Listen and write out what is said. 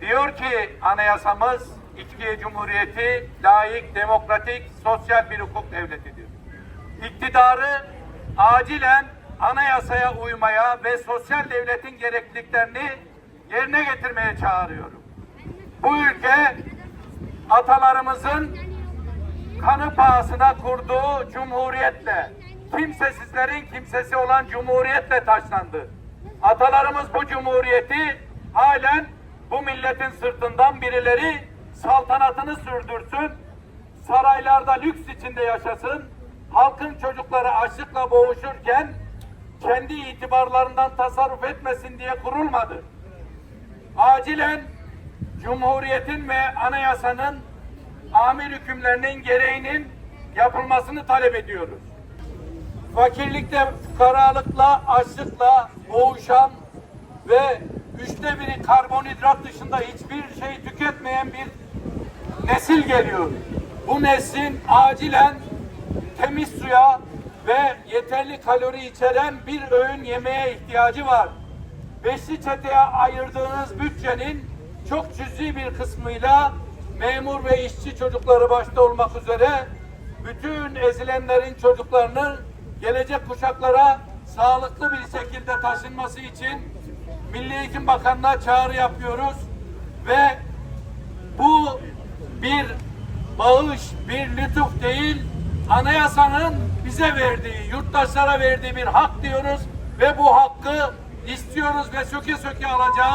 Diyor ki anayasamız Türkiye Cumhuriyeti layık, demokratik, sosyal bir hukuk devletidir. İktidarı acilen anayasaya uymaya ve sosyal devletin gerekliliklerini yerine getirmeye çağırıyorum. Bu ülke atalarımızın kanı pahasına kurduğu cumhuriyetle, kimsesizlerin kimsesi olan cumhuriyetle taşlandı. Atalarımız bu cumhuriyeti halen bu milletin sırtından birileri saltanatını sürdürsün, saraylarda lüks içinde yaşasın, halkın çocukları açlıkla boğuşurken kendi itibarlarından tasarruf etmesin diye kurulmadı. Acilen Cumhuriyetin ve anayasanın amir hükümlerinin gereğinin yapılmasını talep ediyoruz. Fakirlikte, fukaralıkla, açlıkla boğuşan ve üçte biri karbonhidrat dışında hiçbir şey tüketmeyen bir nesil geliyor. Bu neslin acilen temiz suya ve yeterli kalori içeren bir öğün yemeğe ihtiyacı var. Beşli çeteye ayırdığınız bütçenin çok cüzi bir kısmıyla memur ve işçi çocukları başta olmak üzere bütün ezilenlerin çocuklarının gelecek kuşaklara sağlıklı bir şekilde taşınması için Milli Eğitim Bakanı'na çağrı yapıyoruz ve bu bir bağış, bir lütuf değil, anayasanın bize verdiği, yurttaşlara verdiği bir hak diyoruz ve bu hakkı istiyoruz ve söke söke alacağız.